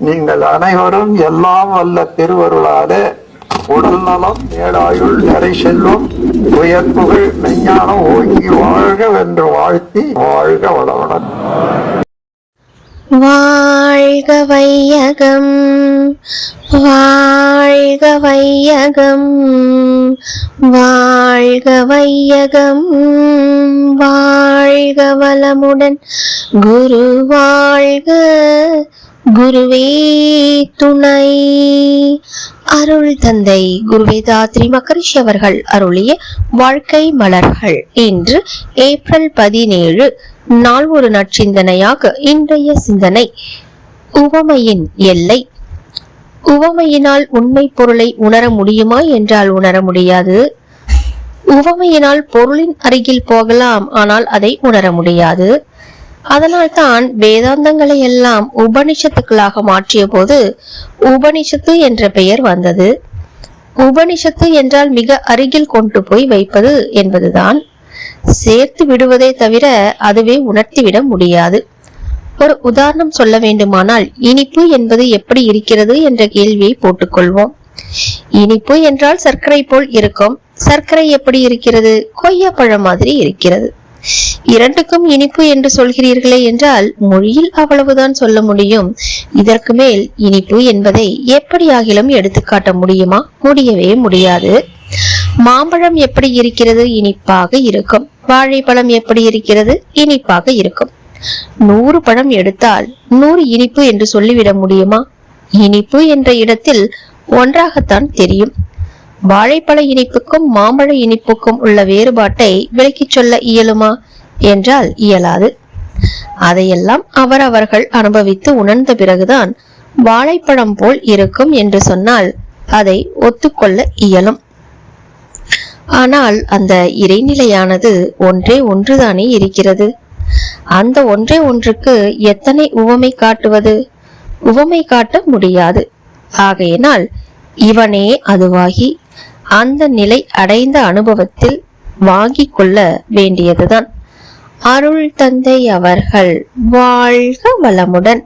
நீங்கள் அனைவரும் எல்லாம் வல்ல திருவருளாலே உடல் நலம் ஏழாயுள் நிறை செல்வம் உயர்ப்புகள் மெஞ்ஞானம் ஓங்கி வாழ்க வென்று வாழ்த்தி வாழ்க வளமுடன். வாழ்க வையகம் வாழ்க வையகம் வாழ்க வையகம் வாழ்க வளமுடன். குரு வாழ்க குருவே துணை. அருள் தந்தை குருவேதாத்ரி மகரிஷி அவர்கள் அருளிய வாழ்க்கை மலர்கள். இன்று ஏப்ரல் பதினேழு நாள் ஒரு நற்சிந்தனையாக இன்றைய சிந்தனை. உவமையின் எல்லை. உவமையினால் உண்மை பொருளை உணர முடியுமா என்றால் உணர முடியாது. உவமையினால் பொருளின் அருகில் போகலாம் ஆனால் அதை உணர முடியாது. அதனால்தான் வேதாந்தங்களை எல்லாம் உபனிஷத்துக்களாக மாற்றிய போது உபனிஷத்து என்ற பெயர் வந்தது. உபனிஷத்து என்றால் மிக அருகில் கொண்டு போய் வைப்பது என்பதுதான். சேர்த்து விடுவதை தவிர அதுவே உணர்த்திவிட முடியாது. ஒரு உதாரணம் சொல்ல வேண்டுமானால் இனிப்பு என்பது எப்படி இருக்கிறது என்ற கேள்வியை போட்டுக்கொள்வோம். இனிப்பு என்றால் சர்க்கரை போல் இருக்கும். சர்க்கரை எப்படி இருக்கிறது? கொய்யாப்பழம் மாதிரி இருக்கிறது. இரண்டுக்கும் இனிப்பு என்று சொல்கிறீர்களே என்றால் மொழியில் அவ்வளவுதான் சொல்ல முடியும். இதற்கு மேல் இனிப்பு என்பதை எப்படியாகிலும் எடுத்துக்காட்ட முடியுமா? முடியவே முடியாது. மாம்பழம் எப்படி இருக்கிறது? இனிப்பாக இருக்கும். வாழைப்பழம் எப்படி இருக்கிறது? இனிப்பாக இருக்கும். நூறு பழம் எடுத்தால் நூறு இனிப்பு என்று சொல்லிவிட முடியுமா? இனிப்பு என்ற இடத்தில் ஒன்றாகத்தான் தெரியும். வாழைப்பழ இனிப்புக்கும் மாம்பழ இனிப்புக்கும் உள்ள வேறுபாட்டை விளக்கிச் சொல்ல இயலுமா? என்றால் இயலாது. அதையெல்லாம் அவரவர்கள் அனுபவித்து உணர்ந்த பிறகுதான் வாழைப்பழம் போல் இருக்கும் என்று சொன்னால் அதை ஒத்துக்கொள்ள இயலும். ஆனால் அந்த இறைநிலையானது ஒன்றே ஒன்றுதானே இருக்கிறது? அந்த ஒன்றே ஒன்றுக்கு எத்தனை உவமை காட்டுவது? உவமை காட்ட முடியாது. ஆகையினால் இவனே அதுவாகி அந்த நிலை அடைந்த அனுபவத்தில் வாங்கி கொள்ள வேண்டியதுதான். அருள் தந்தை அவர்கள் வாழ்க வளமுடன்.